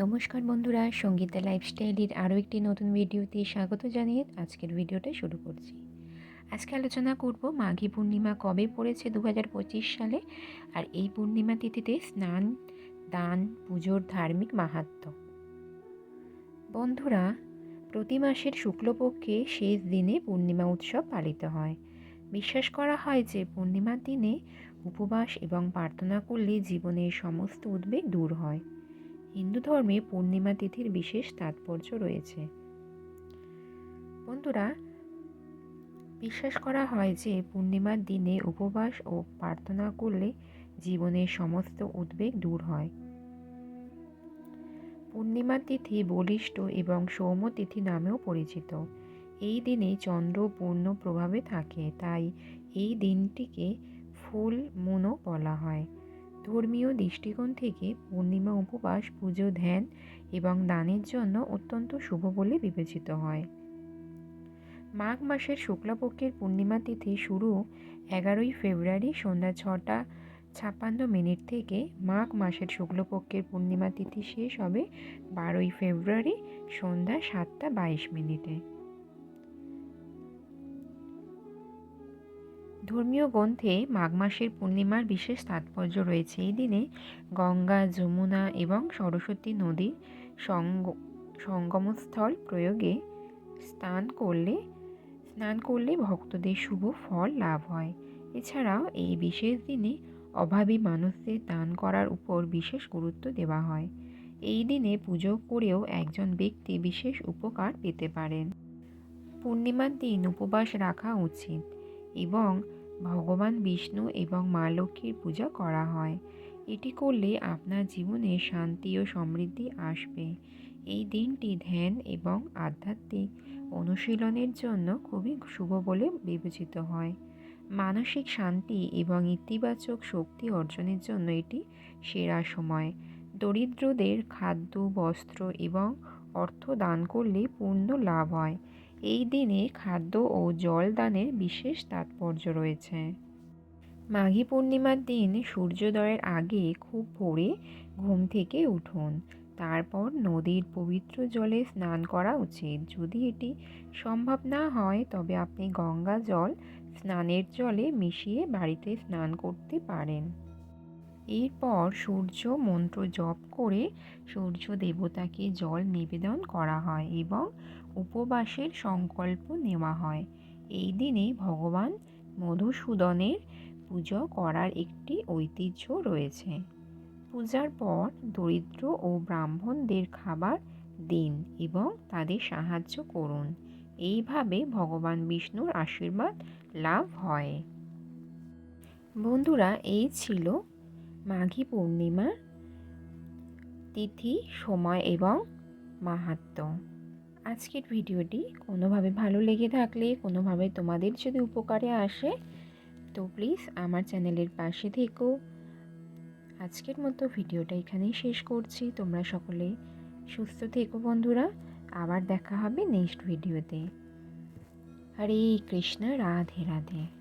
নমস্কার বন্ধুরা, সঙ্গীতা লাইফস্টাইলের আরও একটি নতুন ভিডিওতে স্বাগত জানিয়ে আজকের ভিডিওটা শুরু করছি। আজকে আলোচনা করব মাঘী পূর্ণিমা কবে পড়েছে দু হাজার পঁচিশ সালে আর এই পূর্ণিমা তিথিতে স্নান, দান, পুজোর ধার্মিক মাহাত্ম্য বন্ধুরা, প্রতি মাসের শুক্লপক্ষে শেষ দিনে পূর্ণিমা উৎসব পালিত হয়। বিশ্বাস করা হয় যে পূর্ণিমার দিনে উপবাস এবং প্রার্থনা করলে জীবনের সমস্ত উদ্বেগ দূর হয়। হিন্দু ধর্মে পূর্ণিমা তিথির বিশেষ তাৎপর্য রয়েছে। বন্ধুরা, বিশ্বাস করা হয় যে পূর্ণিমার দিনে উপবাস ও প্রার্থনা করলে জীবনের সমস্ত উদ্বেগ দূর হয়। পূর্ণিমা তিথি বলিষ্ঠ এবং সৌম্য তিথি নামেও পরিচিত। এই দিনে চন্দ্র পূর্ণ প্রভাবে থাকে, তাই এই দিনটিকে ফুল মুনও বলা হয়। ধর্মীয় দৃষ্টিকোণ থেকে পূর্ণিমা উপবাস, পুজো, ধ্যান এবং দানের জন্য অত্যন্ত শুভ বলে বিবেচিত হয়। মাঘ মাসের শুক্লাপক্ষের পূর্ণিমা তিথি শুরু এগারোই ফেব্রুয়ারি সন্ধ্যা ছটা ছাপ্পান্ন মিনিট থেকে মাঘ মাসের শুক্লপক্ষের পূর্ণিমা তিথি শেষ হবে বারোই ফেব্রুয়ারি সন্ধ্যা সাতটা বাইশ মিনিটে। ধর্মীয় গ্রন্থে মাঘ মাসের পূর্ণিমার বিশেষ তাৎপর্য রয়েছে। এই দিনে গঙ্গা, যমুনা এবং সরস্বতী নদীর সঙ্গ, সঙ্গমস্থল প্রয়োগে স্নান করলে স্নান করলে ভক্তদের শুভ ফল লাভ হয়। এছাড়াও এই বিশেষ দিনে অভাবী মানুষদের দান করার উপর বিশেষ গুরুত্ব দেওয়া হয়। এই দিনে পুজো করেও একজন ব্যক্তি বিশেষ উপকার পেতে পারেন। পূর্ণিমার দিন উপবাস রাখা উচিত এবং ভগবান বিষ্ণু এবং মা লক্ষ্মীর পূজা করা হয়। এটি করলে আপনার জীবনে শান্তি ও সমৃদ্ধি আসবে। এই দিনটি ধ্যান এবং আধ্যাত্মিক অনুশীলনের জন্য খুবই শুভ বলে বিবেচিত হয়। মানসিক শান্তি এবং ইতিবাচক শক্তি অর্জনের জন্য এটি সেরা সময়। দরিদ্রদের খাদ্য, বস্ত্র এবং অর্থ দান করলে পূর্ণ লাভ হয়। এই দিনে খাদ্য ও জল দানের বিশেষ তাৎপর্য রয়েছে। মাঘী পূর্ণিমার দিন সূর্যোদয়ের আগে খুব ভোরে ঘুম থেকে উঠুন। তারপর নদীর পবিত্র জলে স্নান করা উচিত। যদি এটি সম্ভব না হয়, তবে আপনি গঙ্গা জল স্নানের জলে মিশিয়ে বাড়িতে স্নান করতে পারেন। এরপর সূর্য মন্ত্র জপ করে সূর্য দেবতাকে জল নিবেদন করা হয় এবং উপবাসের সংকল্প নেওয়া হয়। এই দিনে ভগবান মধুসূদনের পুজো করার একটি ঐতিহ্য রয়েছে। পূজার পর দরিদ্র ও ব্রাহ্মণদের খাবার দিন এবং তাদের সাহায্য করুন। এইভাবে ভগবান বিষ্ণুর আশীর্বাদ লাভ হয়। বন্ধুরা, এই ছিল মাঘী পূর্ণিমার তিথি, সময় এবং মাহাত্ম। আজকের ভিডিওটি কোনোভাবে ভালো লেগে থাকলে, কোনোভাবে তোমাদের যদি উপকারে আসে, তো প্লিজ আমার চ্যানেলের পাশে থেকো। আজকের মতো ভিডিওটা এখানেই শেষ করছি। তোমরা সকলে সুস্থ থেকো বন্ধুরা। আবার দেখা হবে নেক্সট ভিডিওতে হরে কৃষ্ণ, রাধে রাধে।